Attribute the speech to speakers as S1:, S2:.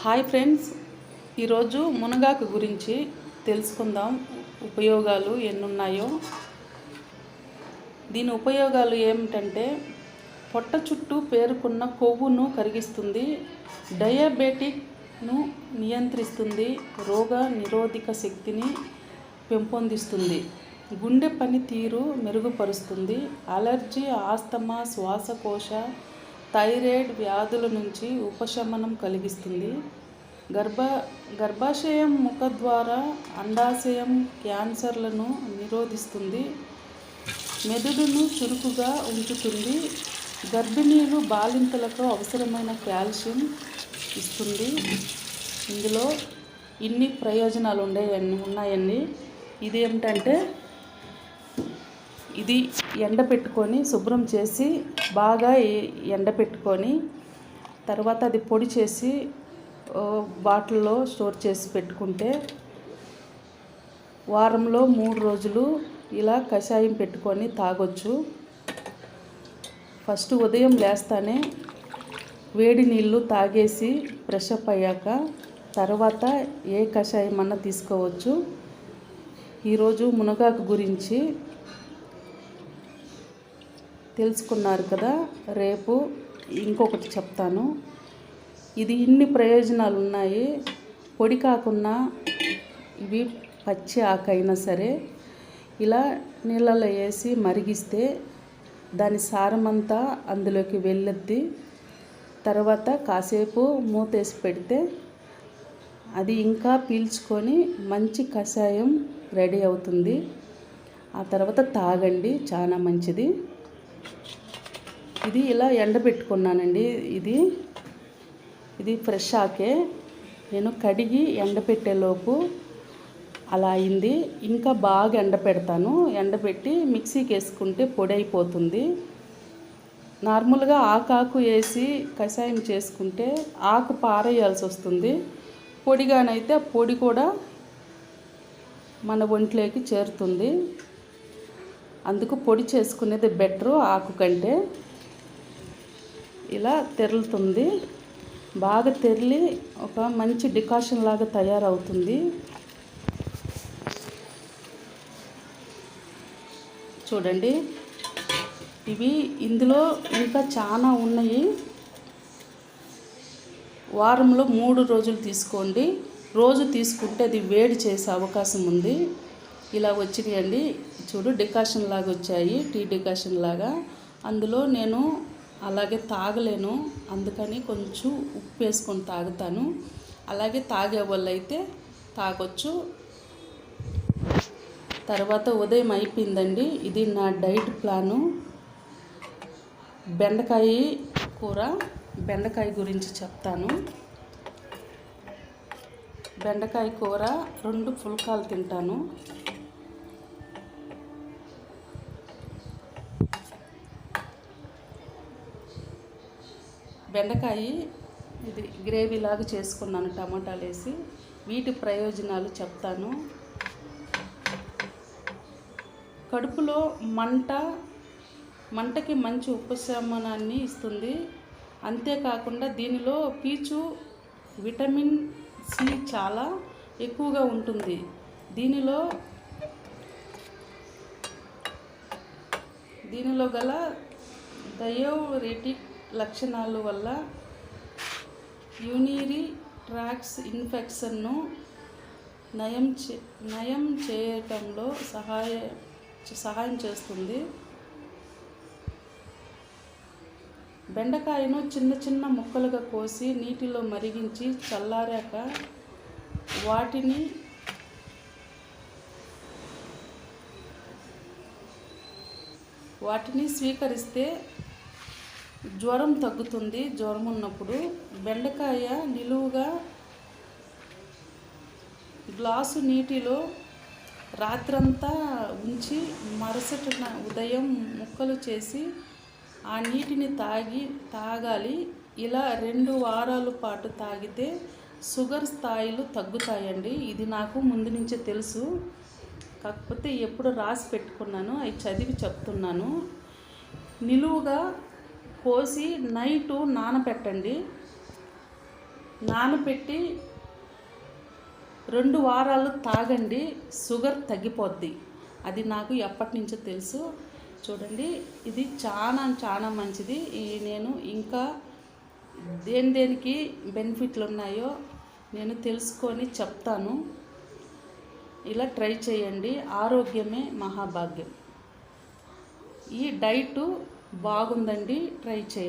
S1: Hi friends. ఈరోజు మునగాకు గురించి తెలుసుకుందాం. ఉపయోగాలు ఎన్ని ఉన్నాయో దీని ఉపయోగాలు ఏమిటంటే పొట్ట చుట్టూ పేరుకున్న కొవ్వును కరిగిస్తుంది డయాబెటిక్ను నియంత్రిస్తుంది రోగ నిరోధక శక్తిని పెంపొందిస్తుంది గుండె పనితీరు మెరుగుపరుస్తుంది అలర్జీ ఆస్తమా శ్వాసకోశ థైరాయిడ్ వ్యాధుల నుంచి ఉపశమనం కలిగిస్తుంది. గర్భ గర్భాశయం ముఖ ద్వారా అండాశయం క్యాన్సర్లను నిరోధిస్తుంది. మెదడును చురుకుగా ఉంచుతుంది. గర్భిణీలు బాలింతలకు అవసరమైన కాల్షియం ఇస్తుంది. ఇందులో ఇన్ని ప్రయోజనాలు ఉండే ఉన్నాయండి. ఇది ఏమిటంటే ఇది ఎండ పెట్టుకొని శుభ్రం చేసి బాగా ఏ- ఎండ పెట్టుకొని తర్వాత అది పొడి చేసి బాటిల్లో స్టోర్ చేసి పెట్టుకుంటే వారంలో మూడు రోజులు ఇలా కషాయం పెట్టుకొని తాగొచ్చు. ఫస్ట్ ఉదయం లేస్తానే వేడి నీళ్ళు తాగేసి ఫ్రెష్ అప్ అయ్యాక తర్వాత ఏ కషాయం అన్నా తీసుకోవచ్చు. ఈరోజు మునగాకు గురించి తెలుసుకున్నారు కదా రేపు ఇంకొకటి చెప్తాను. ఇది ఇన్ని ప్రయోజనాలు ఉన్నాయి పొడి కాకుండా ఇవి పచ్చి ఆకైనా సరే ఇలా నీళ్ళలో వేసి మరిగిస్తే దాని సారమంతా అందులోకి వెళ్ళొద్ది. తర్వాత కాసేపు మూతేసి పెడితే అది ఇంకా పీల్చుకొని మంచి కషాయం రెడీ అవుతుంది. ఆ తర్వాత తాగండి చాలా మంచిది. ఇది ఇలా ఎండబెట్టుకున్నానండి ఇది ఇది ఫ్రెష్ ఆకే. నేను కడిగి ఎండపెట్టేలోపు అలా అయింది. ఇంకా బాగా ఎండపెడతాను ఎండబెట్టి మిక్సీకి వేసుకుంటే పొడి అయిపోతుంది. నార్మల్గా ఆకాకు వేసి కషాయం చేసుకుంటే ఆకు పారేయాల్సి వస్తుంది. పొడిగానైతే ఆ పొడి కూడా మన ఒంట్లోకి చేరుతుంది. అందుకు పొడి చేసుకునేది బెటరు ఆకు కంటే. ఇలా తెరులుతుంది. బాగా తెరిలి ఒక మంచి డికాషన్ లాగా తయారవుతుంది. చూడండి. ఇవి ఇందులో ఇంకా చాలా ఉన్నాయి. వారంలో మూడు రోజులు తీసుకోండి. రోజు తీసుకుంటే అది వేడి చేసే అవకాశం ఉంది. ఇలా వచ్చినాయండి. చూడు డికాషన్ లాగా వచ్చాయి. టీ డికాషన్ లాగా. అందులో నేను అలాగే తాగలేను. అందుకని కొంచెం ఉప్పు వేసుకొని తాగుతాను. అలాగే తాగే వాళ్ళు అయితే తాగొచ్చు. తర్వాత ఉదయం అయిపోయిందండి. ఇది నా డైట్ ప్లాను. బెండకాయ కూర బెండకాయ గురించి చెప్తాను. బెండకాయ కూర రెండు పుల్కాలు తింటాను. బెండకాయ ఇది గ్రేవీలాగా చేసుకున్నాను టమాటాలు వేసి వీటి ప్రయోజనాలు చెప్తాను. కడుపులో మంట మంటకి మంచి ఉపశమనాన్ని ఇస్తుంది. అంతేకాకుండా దీనిలో పీచు విటమిన్ సి చాలా ఎక్కువగా ఉంటుంది. దీనిలో దీనిలో గల డయోరెటిక్ లక్షణాల వల్ల యూనిరీ ట్రాక్స్ ఇన్ఫెక్షన్ను నయం చే నయం చేయటంలో సహాయ సహాయం చేస్తుంది. బెండకాయను చిన్న చిన్న ముక్కలుగా కోసి నీటిలో మరిగించి చల్లారాక వాటిని వాటిని స్వీకరిస్తే జ్వరం తగ్గుతుంది జ్వరం ఉన్నప్పుడు బెండకాయ నిలువుగా గ్లాసు నీటిలో రాత్రంతా ఉంచి మరుసటి ఉదయం ముక్కలు చేసి ఆ నీటిని తాగి తాగాలి. ఇలా రెండు వారాల పాటు తాగితే షుగర్ స్థాయిలు తగ్గుతాయండి. ఇది నాకు ముందు నుంచే తెలుసు. కాకపోతే ఎప్పుడు రాసి పెట్టుకున్నాను అవి చదివి చెప్తున్నాను. నిలువుగా కోసి నైటు నానబెట్టండి నానబెట్టి రెండు వారాలు తాగండి షుగర్ తగ్గిపోద్ది. అది నాకు ఎప్పటి నుంచో తెలుసు. చూడండి ఇది చాలా చాలా మంచిది. ఈ నేను ఇంకా దేని దేనికి బెనిఫిట్లు ఉన్నాయో నేను తెలుసుకొని చెప్తాను. ఇలా ట్రై చేయండి. ఆరోగ్యమే మహాభాగ్యం. ఈ డైటు బాగుందండి ట్రై చేయండి.